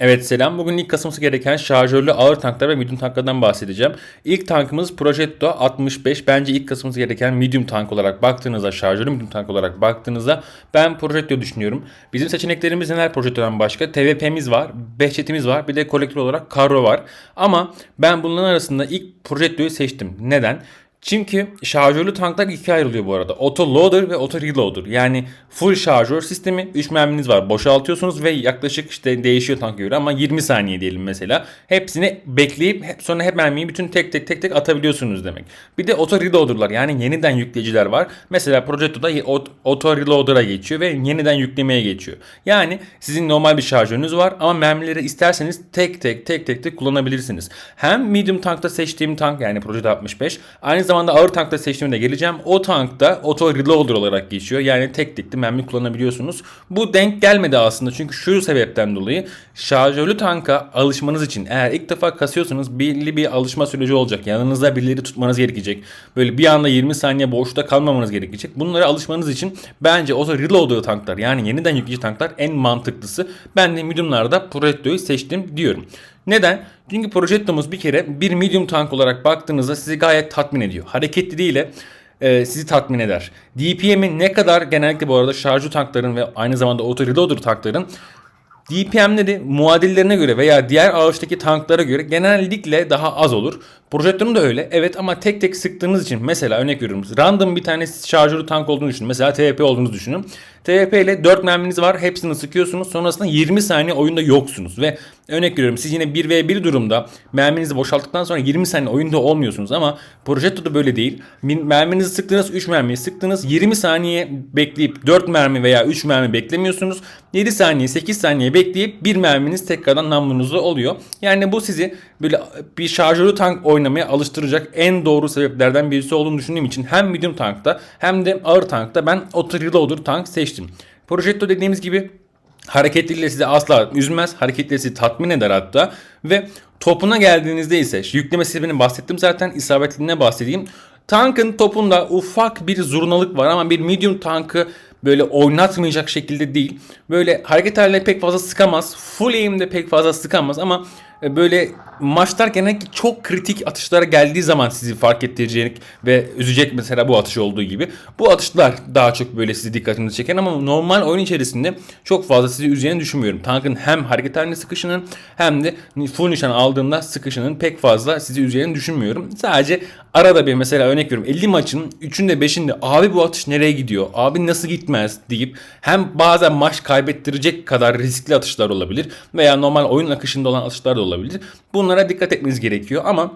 Evet selam. Bugün ilk kasılması gereken şarjörlü ağır tanklar ve medium tanklardan bahsedeceğim. İlk tankımız Progetto 65. Bence ilk kasılması gereken medium tank olarak baktığınızda, şarjörlü medium tank olarak baktığınızda ben Progetto düşünüyorum. Bizim seçeneklerimiz neler Progetto'dan başka? TVP'miz var, Behçet'imiz var, bir de kolektör olarak Carro var. Ama ben bunların arasında ilk Progetto'yu seçtim. Neden? Çünkü şarjörlü tanklar ikiye ayrılıyor bu arada. Auto loader ve auto reloader. Yani full şarjör sistemi 3 merminiz var. Boşaltıyorsunuz ve yaklaşık işte değişiyor tanka göre ama 20 saniye diyelim mesela. Hepsini bekleyip sonra hep mermiyi bütün tek tek tek tek atabiliyorsunuz demek. Bir de auto reloader'lar yani yeniden yükleyiciler var. Mesela Progetto'da auto reloader'a geçiyor ve yeniden yüklemeye geçiyor. Yani sizin normal bir şarjörünüz var ama mermileri isterseniz tek tek tek tek de kullanabilirsiniz. Hem medium tankta seçtiğim tank yani Progetto 65 aynı zamanda ağır tankta seçtiğimde geleceğim. O tankta auto reloader olarak geçiyor. Yani tek de mermi kullanabiliyorsunuz. Bu denk gelmedi aslında çünkü şu sebepten dolayı şarjörlü tanka alışmanız için eğer ilk defa kasıyorsanız belli bir alışma süreci olacak. Yanınızda birileri tutmanız gerekecek. Böyle bir anda 20 saniye boşta kalmamanız gerekecek. Bunlara alışmanız için bence auto reloader tanklar yani yeniden yükleyici tanklar en mantıklısı. Ben de mediumlarda Progetto'yu seçtim diyorum. Neden? Çünkü Progetto'muz bir kere bir medium tank olarak baktığınızda sizi gayet tatmin ediyor. Hareketliliğiyle e, sizi tatmin eder. DPM'i ne kadar genellikle bu arada şarjı tankların ve aynı zamanda auto reloader tankların DPM'leri muadillerine göre veya diğer ağaçtaki tanklara göre genellikle daha az olur. Projektörün de öyle. Evet ama tek tek sıktığınız için mesela örnek veriyorum. Random bir tane şarjörlü tank olduğunu düşünün. Mesela TVP olduğunu düşünün. TVP ile 4 merminiz var. Hepsini sıkıyorsunuz. Sonrasında 20 saniye oyunda yoksunuz. Ve örnek veriyorum siz yine 1v1 durumda merminizi boşalttıktan sonra 20 saniye oyunda olmuyorsunuz. Ama Projetto'da böyle değil. Merminizi sıktınız 3 mermiyi sıktınız. 20 saniye bekleyip 4 mermi veya 3 mermi beklemiyorsunuz. 7 saniye 8 saniye bekleyip bir merminiz tekrardan namlunuzda oluyor. Yani bu sizi böyle bir şarjörlü tank oynamaya alıştıracak en doğru sebeplerden birisi olduğunu düşündüğüm için hem medium tankta hem de ağır tankta ben auto reloader tank seçtim. Projetto dediğimiz gibi hareketliliğiyle sizi asla üzmez. Hareketliliği sizi tatmin eder hatta. Ve topuna geldiğinizde ise yükleme sistemini bahsettim zaten isabetliliğine bahsedeyim. Tankın topunda ufak bir zurnalık var ama bir medium tankı böyle oynatmayacak şekilde değil. Böyle hareket haline pek fazla sıkamaz. Full aim'de pek fazla sıkamaz ama böyle maçlar genellikle çok kritik atışlara geldiği zaman sizi fark ettirecek ve üzecek mesela bu atış olduğu gibi. Bu atışlar daha çok böyle sizi dikkatinizi çeken ama normal oyun içerisinde çok fazla sizi üzeceğini düşünmüyorum. Tankın hem hareket halinde sıkışının hem de full nişan aldığında sıkışının pek fazla sizi üzeceğini düşünmüyorum. Sadece arada bir mesela örnek veriyorum 50 maçın 3'ünde 5'inde abi bu atış nereye gidiyor? Abi nasıl gitmez deyip hem bazen maç kaybettirecek kadar riskli atışlar olabilir veya normal oyun akışında olan atışlar da olabilir. Bunlara dikkat etmeniz gerekiyor ama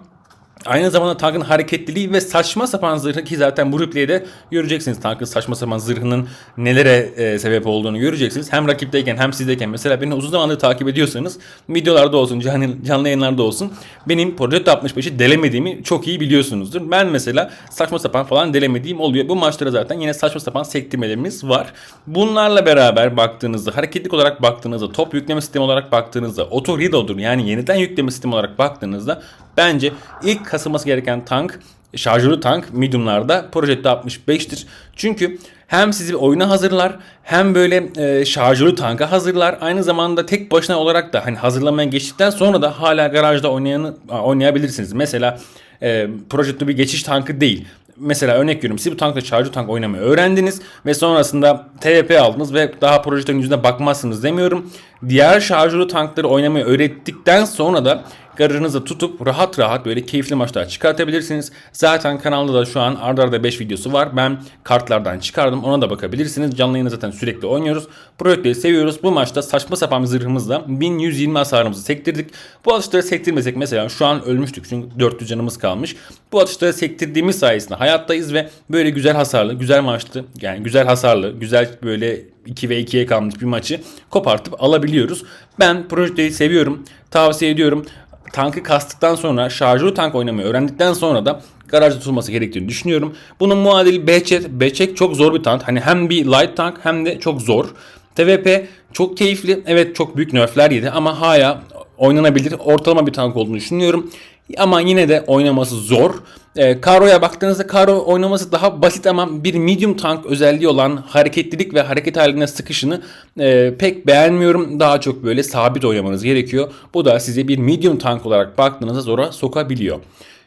Aynı zamanda tankın hareketliliği ve saçma sapan zırhı ki zaten bu replay'de göreceksiniz tankın saçma sapan zırhının nelere e, sebep olduğunu göreceksiniz. Hem rakipteyken hem sizdeyken mesela beni uzun zamandır takip ediyorsanız videolarda olsun canlı, canlı yayınlarda olsun benim Progetto 65'i delemediğimi çok iyi biliyorsunuzdur. Ben mesela saçma sapan falan delemediğim oluyor. Bu maçlara zaten yine saçma sapan sektirmelerimiz var. Bunlarla beraber baktığınızda hareketlik olarak baktığınızda top yükleme sistemi olarak baktığınızda auto reloader yani yeniden yükleme sistemi olarak baktığınızda bence ilk kasılması gereken tank şarjörlü tank mediumlarda Projetto 65'tir. Çünkü hem sizi oyuna hazırlar hem böyle e, şarjörlü tanka hazırlar. Aynı zamanda tek başına olarak da hani hazırlamaya geçtikten sonra da hala garajda oynayanı, oynayabilirsiniz. Mesela e, Projetto bir geçiş tankı değil mesela örnek veriyorum siz bu tankla şarjı tank oynamayı öğrendiniz ve sonrasında TVP aldınız ve daha projenin yüzüne bakmazsınız demiyorum. Diğer şarjörlü tankları oynamayı öğrettikten sonra da garajınızda tutup rahat rahat böyle keyifli maçlar çıkartabilirsiniz. Zaten kanalda da şu an arda arda 5 videosu var. Ben kartlardan çıkardım. Ona da bakabilirsiniz. Canlı yayını zaten sürekli oynuyoruz. Projektleri seviyoruz. Bu maçta saçma sapan bir zırhımızla 1120 hasarımızı sektirdik. Bu atışları sektirmesek mesela şu an ölmüştük. Çünkü 400 canımız kalmış. Bu atışları sektirdiğimiz sayesinde hayattayız ve böyle güzel hasarlı, güzel maçlı yani güzel hasarlı, güzel böyle 2 ve 2'ye kalmış bir maçı kopartıp alabiliyoruz. Ben projekteyi seviyorum. Tavsiye ediyorum tankı kastıktan sonra şarjörlü tank oynamayı öğrendikten sonra da garajda tutulması gerektiğini düşünüyorum. Bunun muadili Behçet. Behçet çok zor bir tank. Hani hem bir light tank hem de çok zor. TVP çok keyifli. Evet çok büyük nerfler yedi ama hala oynanabilir. Ortalama bir tank olduğunu düşünüyorum. Ama yine de oynaması zor. E, Karo'ya baktığınızda Karo oynaması daha basit ama bir medium tank özelliği olan hareketlilik ve hareket halinde sıkışını e, pek beğenmiyorum. Daha çok böyle sabit oynamanız gerekiyor. Bu da size bir medium tank olarak baktığınızda zora sokabiliyor.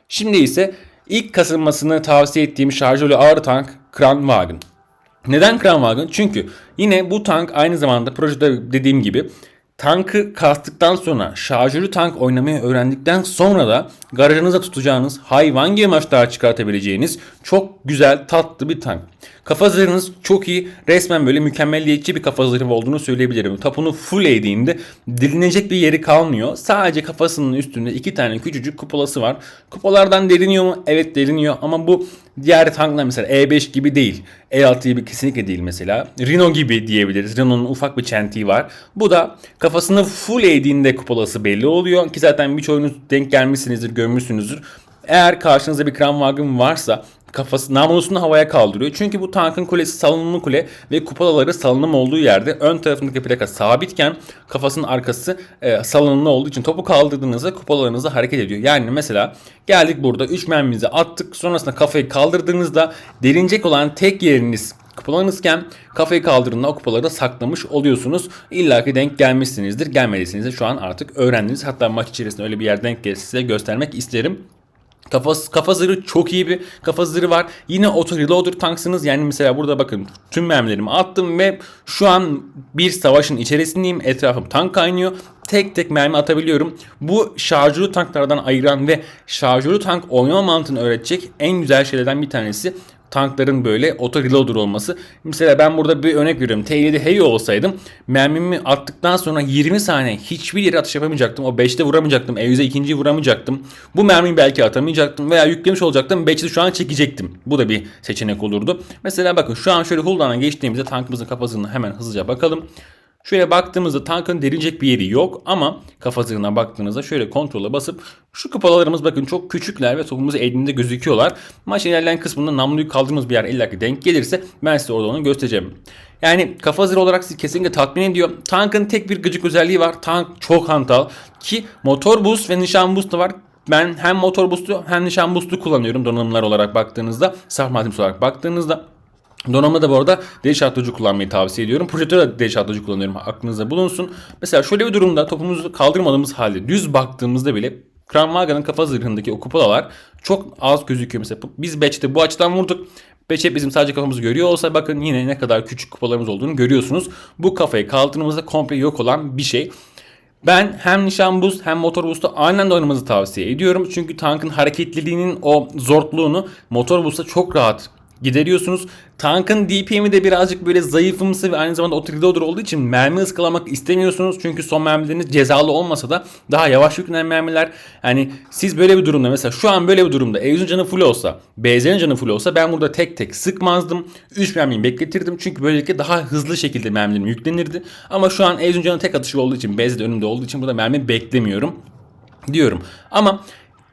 Şimdi ise ilk kasılmasını tavsiye ettiğim şarjörlü ağır tank Kranwagen. Neden Kranwagen? Çünkü yine bu tank aynı zamanda projede dediğim gibi tankı kastıktan sonra şarjörlü tank oynamayı öğrendikten sonra da garajınıza tutacağınız hayvan gibi maçlar çıkartabileceğiniz çok güzel tatlı bir tank. Kafa zırhınız çok iyi. Resmen böyle mükemmelliyetçi bir kafa zırhı olduğunu söyleyebilirim. Tapunu full eğdiğinde dilinecek bir yeri kalmıyor. Sadece kafasının üstünde iki tane küçücük kupolası var. Kupolardan deliniyor mu? Evet deliniyor ama bu diğer tanklar mesela E5 gibi değil. E6 gibi kesinlikle değil mesela. Reno gibi diyebiliriz. Renault'un ufak bir çentiği var. Bu da kafasını full eğdiğinde kupolası belli oluyor. Ki zaten birçoğunuz denk gelmişsinizdir, görmüşsünüzdür. Eğer karşınızda bir Kranwagen varsa kafası namlusunu havaya kaldırıyor. Çünkü bu tankın kulesi salınımlı kule ve kupolaları salınım olduğu yerde ön tarafındaki plaka sabitken kafasının arkası e, salınımlı olduğu için topu kaldırdığınızda kupolalarınız hareket ediyor. Yani mesela geldik burada 3 mermimizi attık sonrasında kafayı kaldırdığınızda derinecek olan tek yeriniz kupalarınızken kafayı kaldırdığında o kupaları da saklamış oluyorsunuz. İlla ki denk gelmişsinizdir. Gelmediyseniz de şu an artık öğrendiniz. Hatta maç içerisinde öyle bir yer denk gelirse size göstermek isterim. Kafa, kafa zırhı çok iyi bir kafa zırhı var. Yine auto reloader tanksınız. Yani mesela burada bakın tüm mermilerimi attım ve şu an bir savaşın içerisindeyim. Etrafım tank kaynıyor. Tek tek mermi atabiliyorum. Bu şarjörlü tanklardan ayıran ve şarjörlü tank oynama mantığını öğretecek en güzel şeylerden bir tanesi tankların böyle auto reloader olması. Mesela ben burada bir örnek veriyorum. T7 Heavy olsaydım mermimi attıktan sonra 20 saniye hiçbir yere atış yapamayacaktım. O 5'te vuramayacaktım. E100'e ikinciyi vuramayacaktım. Bu mermiyi belki atamayacaktım veya yüklemiş olacaktım. 5'te şu an çekecektim. Bu da bir seçenek olurdu. Mesela bakın şu an şöyle Huldan'a geçtiğimizde tankımızın kafasını hemen hızlıca bakalım. Şöyle baktığımızda tankın derinecek bir yeri yok ama kafa zırhına baktığınızda şöyle kontrola basıp şu kapalarımız bakın çok küçükler ve topumuzu elinde gözüküyorlar. Maç ilerleyen kısmında namluyu kaldırdığımız bir yer illaki denk gelirse ben size orada onu göstereceğim. Yani kafa zırh olarak sizi kesinlikle tatmin ediyor. Tankın tek bir gıcık özelliği var. Tank çok hantal ki motor boost ve nişan boost var. Ben hem motor boost'u hem nişan boost'u kullanıyorum donanımlar olarak baktığınızda. Malzemesi olarak baktığınızda. Donanımda da bu arada deli şartlıcı kullanmayı tavsiye ediyorum. Projektörde de deli şartlıcı kullanıyorum. Aklınızda bulunsun. Mesela şöyle bir durumda topumuzu kaldırmadığımız halde düz baktığımızda bile Kranwagen'ın kafa zırhındaki o kupolalar çok az gözüküyor. Mesela biz Batch'te bu açıdan vurduk. Batch hep bizim sadece kafamızı görüyor olsa bakın yine ne kadar küçük kupalarımız olduğunu görüyorsunuz. Bu kafayı kaldırdığımızda komple yok olan bir şey. Ben hem nişan boost hem motor boost'u anda oynamanızı tavsiye ediyorum. Çünkü tankın hareketliliğinin o zorluğunu motor boost'ta çok rahat gideriyorsunuz. Tankın DPM'i de birazcık böyle zayıfımsı ve aynı zamanda autoreloader olduğu için mermi ıskalamak istemiyorsunuz. Çünkü son mermileriniz cezalı olmasa da daha yavaş yüklenen mermiler. Yani siz böyle bir durumda mesela şu an böyle bir durumda Euz'un canı full olsa, BZ'nin canı full olsa ben burada tek tek sıkmazdım. 3 mermiyi bekletirdim. Çünkü böylelikle daha hızlı şekilde mermilerim yüklenirdi. Ama şu an Euz'un canı tek atışı olduğu için BZ de önümde olduğu için burada mermi beklemiyorum diyorum. Ama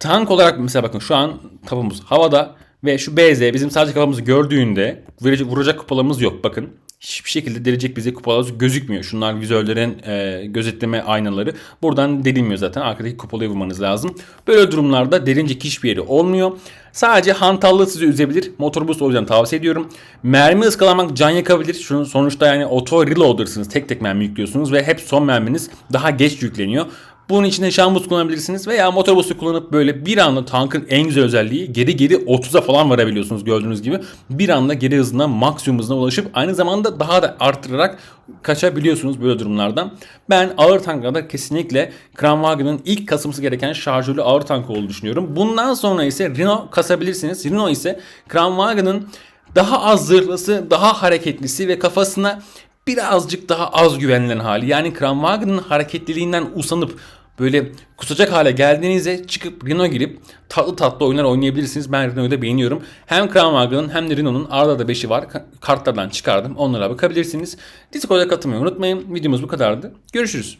tank olarak mesela bakın şu an kapımız havada ve şu BZ bizim sadece kafamızı gördüğünde vuracak, kupalarımız yok. Bakın hiçbir şekilde delecek bize kupalarımız gözükmüyor. Şunlar vizörlerin e, gözetleme aynaları. Buradan delinmiyor zaten. Arkadaki kupalayı vurmanız lazım. Böyle durumlarda delincek hiçbir yeri olmuyor. Sadece hantallığı sizi üzebilir. Motor boost o yüzden tavsiye ediyorum. Mermi ıskalamak can yakabilir. Şunun sonuçta yani auto reloader'sınız. Tek tek mermi yüklüyorsunuz ve hep son merminiz daha geç yükleniyor. Bunun için de şambus kullanabilirsiniz veya motor busu kullanıp böyle bir anda tankın en güzel özelliği geri geri 30'a falan varabiliyorsunuz gördüğünüz gibi. Bir anda geri hızına maksimum hızına ulaşıp aynı zamanda daha da arttırarak kaçabiliyorsunuz böyle durumlardan. Ben ağır tanklarda kesinlikle Kranwagen'ın ilk kasılması gereken şarjörlü ağır tank olduğunu düşünüyorum. Bundan sonra ise Renault kasabilirsiniz. Renault ise Kranwagen'ın daha az zırhlısı, daha hareketlisi ve kafasına birazcık daha az güvenilen hali. Yani Kranwagen'ın hareketliliğinden usanıp böyle kusacak hale geldiğinizde çıkıp Renault girip tatlı tatlı oyunlar oynayabilirsiniz. Ben Renault'u da beğeniyorum. Hem Kranwagen'ın hem de Renault'un arada da 5'i var. Kartlardan çıkardım. Onlara bakabilirsiniz. Discord'a katılmayı unutmayın. Videomuz bu kadardı. Görüşürüz.